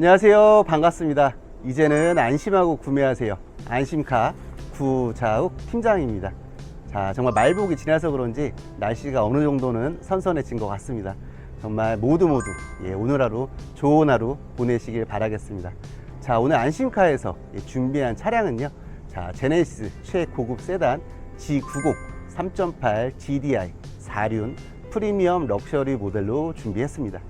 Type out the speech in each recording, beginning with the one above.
안녕하세요. 반갑습니다. 이제는 안심하고 구매하세요. 안심카 구자욱 팀장입니다. 자, 정말 말복이 지나서 그런지 날씨가 어느 정도는 선선해진 것 같습니다. 정말 모두 모두 예, 오늘 하루 좋은 하루 보내시길 바라겠습니다. 자, 오늘 안심카에서 예, 준비한 차량은요. 자, 제네시스 최고급 세단 G90 3.8 GDI 4륜 프리미엄 럭셔리 모델로 준비했습니다.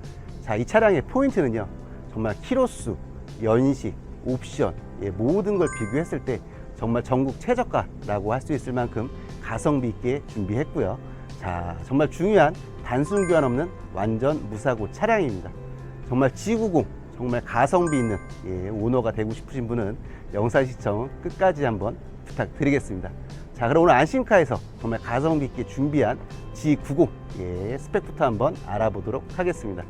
자, 이 차량의 포인트는요. 정말 키로수, 연식, 옵션 예, 모든 걸 비교했을 때 정말 전국 최저가라고 할 수 있을 만큼 가성비 있게 준비했고요. 자, 정말 중요한 단순 교환 없는 완전 무사고 차량입니다. 정말 G90 정말 가성비 있는 예, 오너가 되고 싶으신 분은 영상 시청 끝까지 한번 부탁드리겠습니다. 자, 그럼 오늘 안심카에서 정말 가성비 있게 준비한 G90 예, 스펙부터 한번 알아보도록 하겠습니다.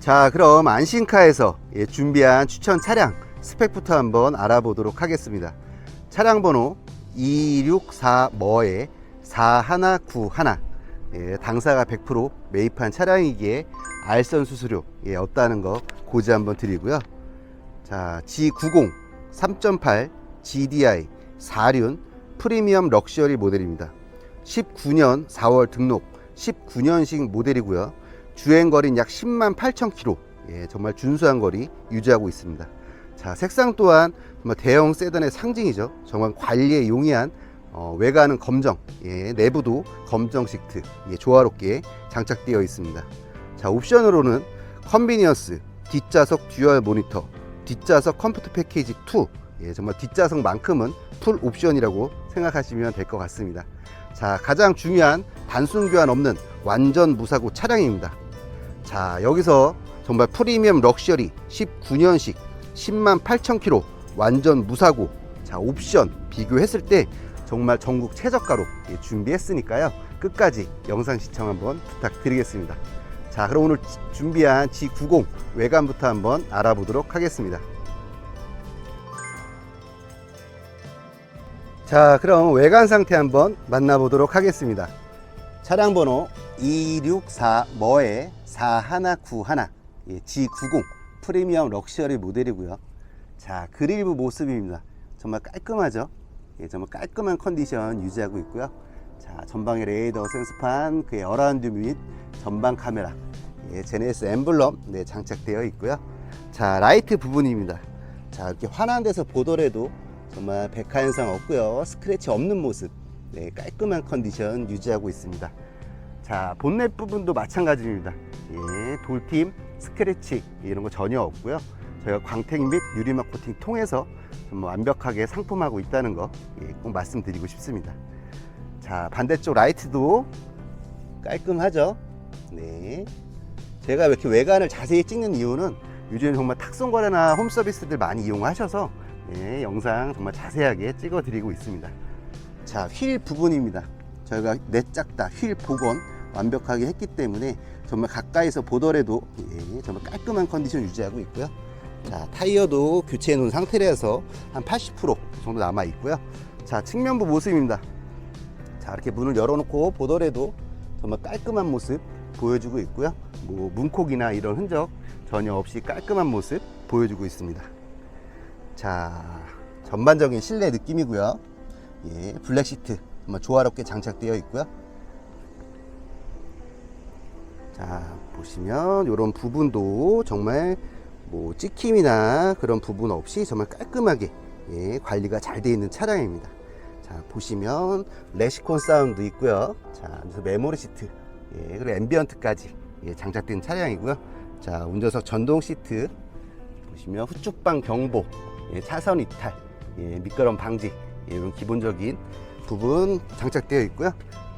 자, 그럼 안심카에서 예, 준비한 추천 차량 스펙부터 한번 알아보도록 하겠습니다. 차량 번호 264머에 4191 예, 당사가 100% 매입한 차량이기에 알선 수수료 예, 없다는 거 고지 한번 드리고요. 자, G90 3.8 GDI 4륜 프리미엄 럭셔리 모델입니다. 19년 4월 등록 19년식 모델이고요. 주행 거리는 약 10만 8천 킬로. 예, 정말 준수한 거리 유지하고 있습니다. 자, 색상 또한 정말 대형 세단의 상징이죠. 정말 관리에 용이한 어, 외관은 검정, 예, 내부도 검정 시트, 예, 조화롭게 장착되어 있습니다. 자, 옵션으로는 컨비니언스, 뒷좌석 듀얼 모니터, 뒷좌석 컴포트 패키지 2, 예, 정말 뒷좌석만큼은 풀 옵션이라고 생각하시면 될 것 같습니다. 자, 가장 중요한 단순 교환 없는 완전 무사고 차량입니다. 자, 여기서 정말 프리미엄 럭셔리 19년식 10만 8천 킬로 완전 무사고 자, 옵션 비교했을 때 정말 전국 최저가로 예, 준비했으니까요. 끝까지 영상 시청 한번 부탁드리겠습니다. 자, 그럼 오늘 지- 준비한 G90 외관부터 한번 알아보도록 하겠습니다. 자, 그럼 외관 상태 한번 만나보도록 하겠습니다. 차량 번호 264 머에 4191 예, G90 프리미엄 럭셔리 모델이고요. 자, 그릴부 모습입니다. 정말 깔끔하죠? 예, 정말 깔끔한 컨디션 유지하고 있고요. 자, 전방에 레이더 센스판, 그의 어라운드 및 전방 카메라, 예, 제네시스 엠블럼 네, 장착되어 있고요. 자, 라이트 부분입니다. 자, 이렇게 환한 데서 보더라도 정말 백화 현상 없고요. 스크래치 없는 모습. 네, 깔끔한 컨디션 유지하고 있습니다. 자, 본넷 부분도 마찬가지입니다. 예, 돌팀, 스크래치 이런 거 전혀 없고요. 저희가 광택 및 유리막 코팅 통해서 완벽하게 상품하고 있다는 거 예, 꼭 말씀드리고 싶습니다. 자, 반대쪽 라이트도 깔끔하죠? 네. 제가 이렇게 외관을 자세히 찍는 이유는 요즘 정말 탁송거래나 홈 서비스들 많이 이용하셔서 예, 영상 정말 자세하게 찍어 드리고 있습니다. 자, 휠 부분입니다. 저희가 내짝다 휠 복원 완벽하게 했기 때문에 정말 가까이서 보더라도 예, 정말 깔끔한 컨디션 유지하고 있고요. 자, 타이어도 교체해 놓은 상태라서 한 80% 정도 남아 있고요. 자, 측면부 모습입니다. 자, 이렇게 문을 열어놓고 보더라도 정말 깔끔한 모습 보여주고 있고요. 뭐 문콕이나 이런 흔적 전혀 없이 깔끔한 모습 보여주고 있습니다. 자, 전반적인 실내 느낌이고요. 예, 블랙 시트 정말 조화롭게 장착되어 있고요. 자, 보시면 이런 부분도 정말 뭐 찍힘이나 그런 부분 없이 정말 깔끔하게 예, 관리가 잘 되어 있는 차량입니다. 자, 보시면 레시콘 사운드 있고요. 자, 메모리 시트, 예, 그리고 앰비언트까지 예, 장착된 차량이고요. 자, 운전석 전동 시트 보시면 후축방 경보, 예, 차선 이탈, 예, 미끄럼 방지 예, 이런 기본적인 부분 장착되어 있고요.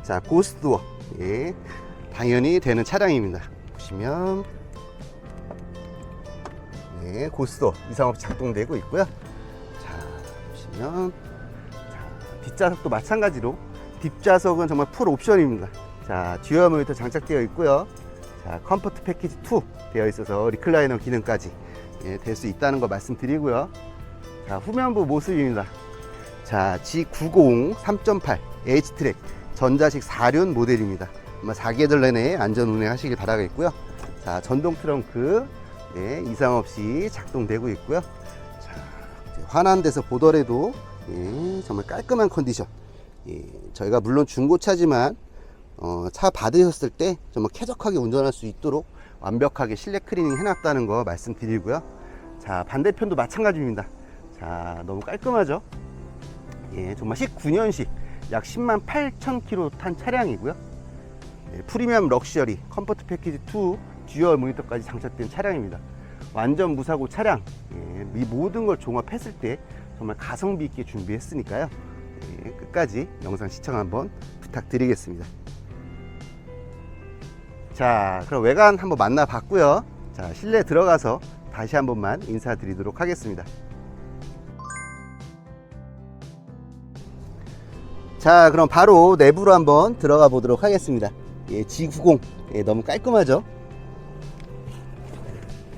자, 고스트워, 예, 당연히 되는 차량입니다. 보시면 네, 고스트워 이상 없이 작동되고 있고요. 자, 보시면 자, 뒷좌석도 마찬가지로 뒷좌석은 정말 풀 옵션입니다. 자, 듀얼 모니터 장착되어 있고요. 자, 컴포트 패키지 2 되어 있어서 리클라이너 기능까지 예, 될 수 있다는 거 말씀드리고요. 자, 후면부 모습입니다. 자, G90 3.8 H트랙 전자식 4륜 모델입니다. 아마 4개월 내내 안전 운행하시길 바라겠고요. 자, 전동 트렁크 네, 이상 없이 작동되고 있고요. 자, 이제 환한 데서 보더라도 예, 정말 깔끔한 컨디션. 예, 저희가 물론 중고차지만 어, 차 받으셨을 때 정말 쾌적하게 운전할 수 있도록 완벽하게 실내 클리닝 해놨다는 거 말씀드리고요. 자, 반대편도 마찬가지입니다. 자, 너무 깔끔하죠? 예, 정말 19년식 약 10만 8천 킬로 탄 차량이고요. 네, 프리미엄 럭셔리 컴포트 패키지 2 듀얼 모니터까지 장착된 차량입니다. 완전 무사고 차량 예, 이 모든 걸 종합했을 때 정말 가성비 있게 준비했으니까요. 예, 끝까지 영상 시청 한번 부탁드리겠습니다. 자, 그럼 외관 한번 만나봤고요. 자, 실내 들어가서 다시 한 번만 인사드리도록 하겠습니다. 자, 그럼 바로 내부로 한번 들어가 보도록 하겠습니다. 예, G90 예, 너무 깔끔하죠?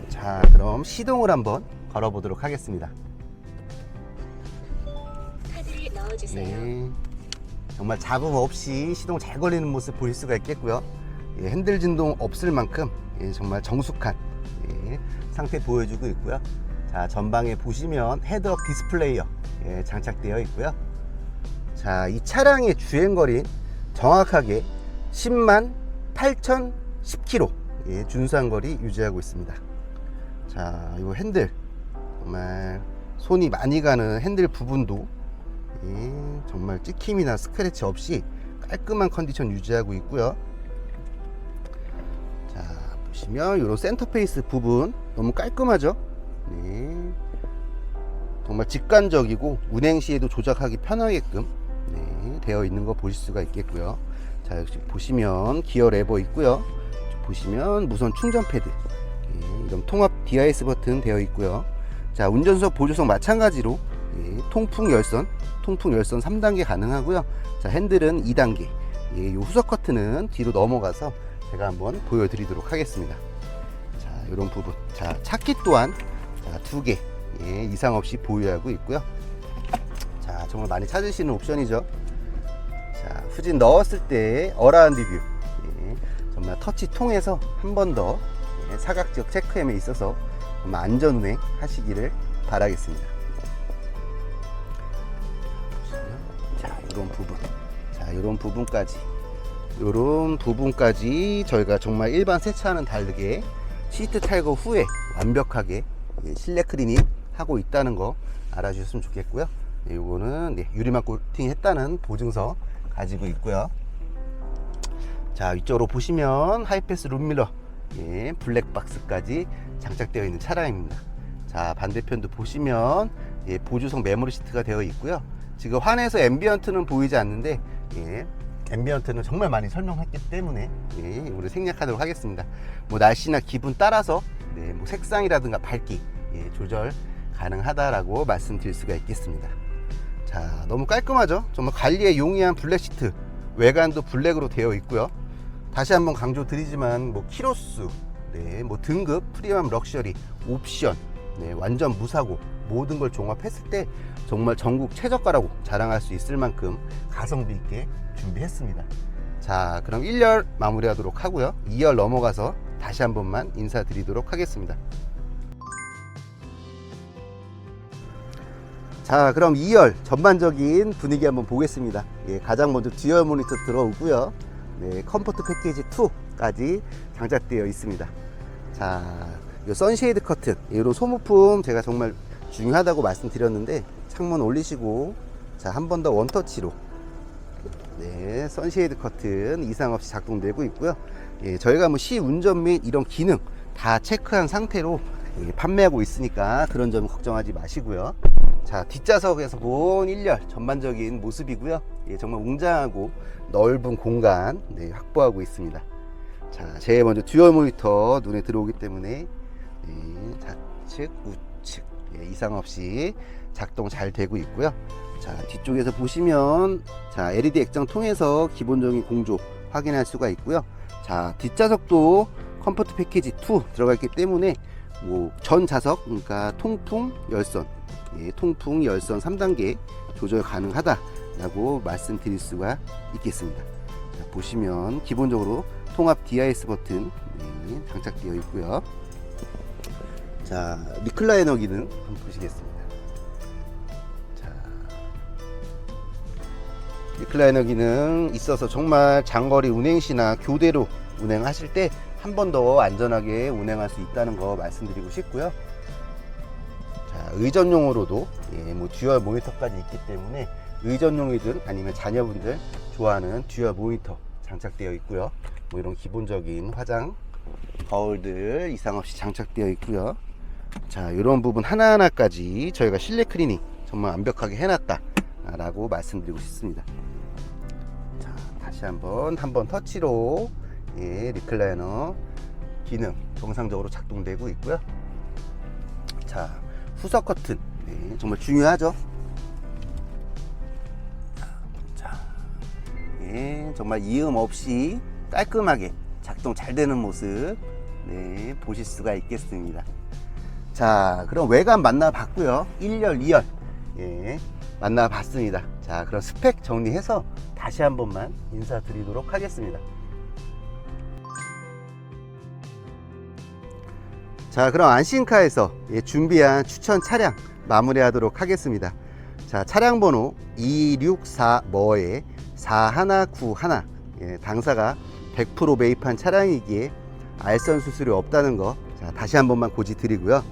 자, 그럼 시동을 한번 걸어 보도록 하겠습니다. 카드를 넣어주세요. 네. 정말 잡음 없이 시동 잘 걸리는 모습 보실 수가 있겠고요. 예, 핸들 진동 없을 만큼 예, 정말 정숙한 예, 상태 보여주고 있고요. 자, 전방에 보시면 헤드업 디스플레이어 예, 장착되어 있고요. 자, 이 차량의 주행거리 정확하게 10만 8,010km 예, 준수한 거리 유지하고 있습니다. 자, 이 핸들 정말 손이 많이 가는 핸들 부분도 예, 정말 찍힘이나 스크래치 없이 깔끔한 컨디션 유지하고 있고요. 자, 보시면 이런 센터페이스 부분 너무 깔끔하죠? 네. 정말 직관적이고 운행 시에도 조작하기 편하게끔 네, 되어 있는 거 보실 수가 있겠고요. 자, 역시 보시면 기어 레버 있고요. 보시면 무선 충전 패드, 예, 이런 통합 DIS 버튼 되어 있고요. 자, 운전석 보조석 마찬가지로 예, 통풍 열선, 통풍 열선 3단계 가능하고요. 자, 핸들은 2단계. 예, 요 후석 커튼은 뒤로 넘어가서 제가 한번 보여드리도록 하겠습니다. 자, 이런 부분. 자, 차키 또한 자, 두 개. 예, 이상 없이 보유하고 있고요. 자, 정말 많이 찾으시는 옵션이죠. 자, 후진 넣었을 때 어라운드 뷰. 예, 정말 터치 통해서 한 번더 예, 사각 지역 체크함에 있어서 정말 안전 운행 하시기를 바라겠습니다. 자, 이런 부분. 자, 이런 부분까지. 이런 부분까지 저희가 정말 일반 세차와는 다르게 시트 탈거 후에 완벽하게 예, 실내 클리닝 하고 있다는 거 알아주셨으면 좋겠고요. 네, 이거는 네, 유리막 코팅 했다는 보증서 가지고 있고요. 자, 위쪽으로 보시면 하이패스 룸밀러, 예, 블랙박스까지 장착되어 있는 차량입니다. 자, 반대편도 보시면 예, 보조석 메모리 시트가 되어 있고요. 지금 환에서 앰비언트는 보이지 않는데 예, 앰비언트는 정말 많이 설명했기 때문에 예, 우리 생략하도록 하겠습니다. 뭐 날씨나 기분 따라서 네, 뭐 색상이라든가 밝기 예, 조절 가능하다라고 말씀드릴 수가 있겠습니다. 자, 너무 깔끔하죠? 정말 관리에 용이한 블랙 시트 외관도 블랙으로 되어 있고요. 다시 한번 강조 드리지만 뭐 키로수, 네, 뭐 등급, 프리미엄 럭셔리, 옵션, 네, 완전 무사고 모든 걸 종합했을 때 정말 전국 최저가라고 자랑할 수 있을 만큼 가성비 있게 준비했습니다. 자, 그럼 1열 마무리하도록 하고요. 2열 넘어가서 다시 한 번만 인사드리도록 하겠습니다. 자, 그럼 2열 전반적인 분위기 한번 보겠습니다. 예, 가장 먼저 듀얼 모니터 들어오고요. 네, 컴포트 패키지 2까지 장착되어 있습니다. 자, 이 선쉐이드 커튼, 이런 소모품 제가 정말 중요하다고 말씀드렸는데 창문 올리시고 자, 한 번 더 원터치로 네, 선쉐이드 커튼 이상 없이 작동되고 있고요. 예, 저희가 뭐 시운전 및 이런 기능 다 체크한 상태로 예, 판매하고 있으니까 그런 점 걱정하지 마시고요. 자, 뒷좌석에서 본 1열 전반적인 모습이고요. 예, 정말 웅장하고 넓은 공간 네, 확보하고 있습니다. 자, 제일 먼저 듀얼 모니터 눈에 들어오기 때문에 네, 좌측, 우측 예, 이상 없이 작동 잘 되고 있고요. 자, 뒤쪽에서 보시면 자, LED 액정 통해서 기본적인 공조 확인할 수가 있고요. 자, 뒷좌석도 컴포트 패키지 2 들어가 있기 때문에 뭐 전 좌석 그러니까 통풍 열선 예, 통풍 열선 3단계 조절 가능하다라고 말씀드릴 수가 있겠습니다. 자, 보시면 기본적으로 통합 DIS 버튼 예, 예, 장착되어 있고요. 자, 리클라이너 기능 한번 보시겠습니다. 자, 리클라이너 기능 있어서 정말 장거리 운행 시나 교대로 운행하실 때 한 번 더 안전하게 운행할 수 있다는 거 말씀드리고 싶고요. 자, 의전용으로도 예, 뭐 듀얼 모니터까지 있기 때문에 의전용이든 아니면 자녀분들 좋아하는 듀얼 모니터 장착되어 있고요. 뭐 이런 기본적인 화장 거울들 이상 없이 장착되어 있고요. 자, 이런 부분 하나하나까지 저희가 실내 클리닝 정말 완벽하게 해놨다라고 말씀드리고 싶습니다. 자, 다시 한번 한번 터치로 예, 리클라이너 기능 정상적으로 작동되고 있고요. 자, 후석 커튼 네, 정말 중요하죠. 자, 예, 정말 이음 없이 깔끔하게 작동 잘 되는 모습 네, 보실 수가 있겠습니다. 자, 그럼 외관 만나봤고요. 1열, 2열 예, 만나봤습니다. 자, 그럼 스펙 정리해서 다시 한 번만 인사드리도록 하겠습니다. 자, 그럼 안신카에서 예, 준비한 추천 차량 마무리하도록 하겠습니다. 자, 차량 번호 264머에 4191. 예, 당사가 100% 매입한 차량이기에 알선 수수료 없다는 거 자, 다시 한 번만 고지 드리고요.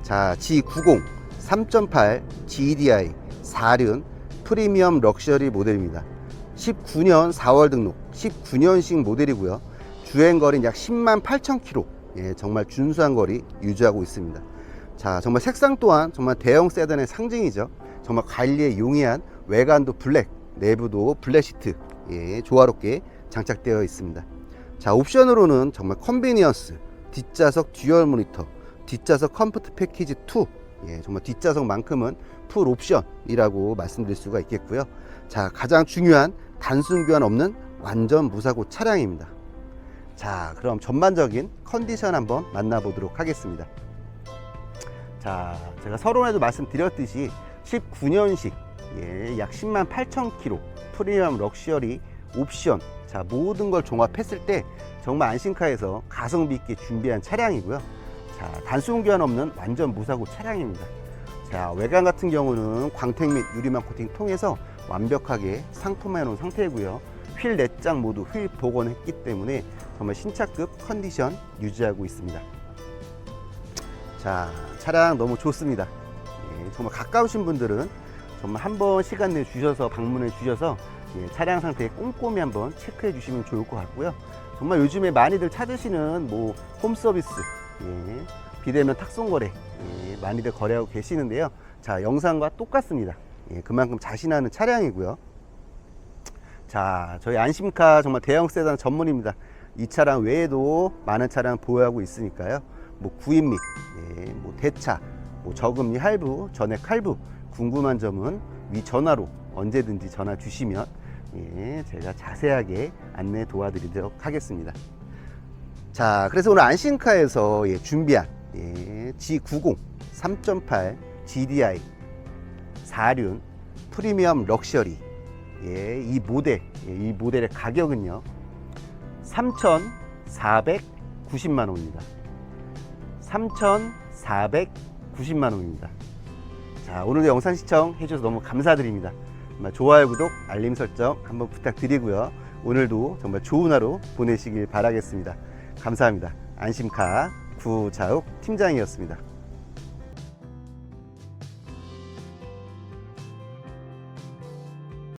자, G90 3.8 GDI 4륜 프리미엄 럭셔리 모델입니다. 19년 4월 등록, 19년식 모델이고요. 주행 거리는 약 10만 8천 킬로. 예, 정말 준수한 거리 유지하고 있습니다. 자, 정말 색상 또한 정말 대형 세단의 상징이죠. 정말 관리에 용이한 외관도 블랙, 내부도 블랙 시트, 예, 조화롭게 장착되어 있습니다. 자, 옵션으로는 정말 컨비니언스, 뒷좌석 듀얼 모니터, 뒷좌석 컴포트 패키지 2, 예, 정말 뒷좌석만큼은 풀 옵션이라고 말씀드릴 수가 있겠고요. 자, 가장 중요한 단순 교환 없는 완전 무사고 차량입니다. 자, 그럼 전반적인 컨디션 한번 만나보도록 하겠습니다. 자, 제가 서론에도 말씀드렸듯이 19년식 예, 약 10만 8천 킬로 프리미엄 럭셔리 옵션 자 모든 걸 종합했을 때 정말 안심카에서 가성비 있게 준비한 차량이고요. 자 단순 교환 없는 완전 무사고 차량입니다. 자 외관 같은 경우는 광택 및 유리막 코팅 통해서 완벽하게 상품화해 놓은 상태이고요. 휠 내장 모두 휠 복원했기 때문에 정말 신차급 컨디션 유지하고 있습니다. 자 차량 너무 좋습니다. 예, 정말 가까우신 분들은 정말 한번 시간 내 주셔서 방문해 주셔서 예, 차량 상태 꼼꼼히 한번 체크해 주시면 좋을 것 같고요. 정말 요즘에 많이들 찾으시는 뭐 홈 서비스, 예, 비대면 탁송 거래 예, 많이들 거래하고 계시는데요. 자 영상과 똑같습니다. 예, 그만큼 자신하는 차량이고요. 자 저희 안심카 정말 대형 세단 전문입니다. 이 차량 외에도 많은 차량 보유하고 있으니까요. 뭐 구입 및, 예, 뭐 대차, 뭐 저금리 할부, 전액 할부 궁금한 점은 위 전화로 언제든지 전화 주시면 예, 제가 자세하게 안내 도와드리도록 하겠습니다. 자, 그래서 오늘 안심카에서 예, 준비한 예, G90 3.8 GDI 4륜 프리미엄 럭셔리 예, 이 모델, 예, 이 모델의 가격은요 3,490만 원입니다. 3,490만 원입니다. 자, 오늘도 영상 시청해 주셔서 너무 감사드립니다. 좋아요, 구독, 알림 설정 한번 부탁드리고요. 오늘도 정말 좋은 하루 보내시길 바라겠습니다. 감사합니다. 안심카 구자욱 팀장이었습니다.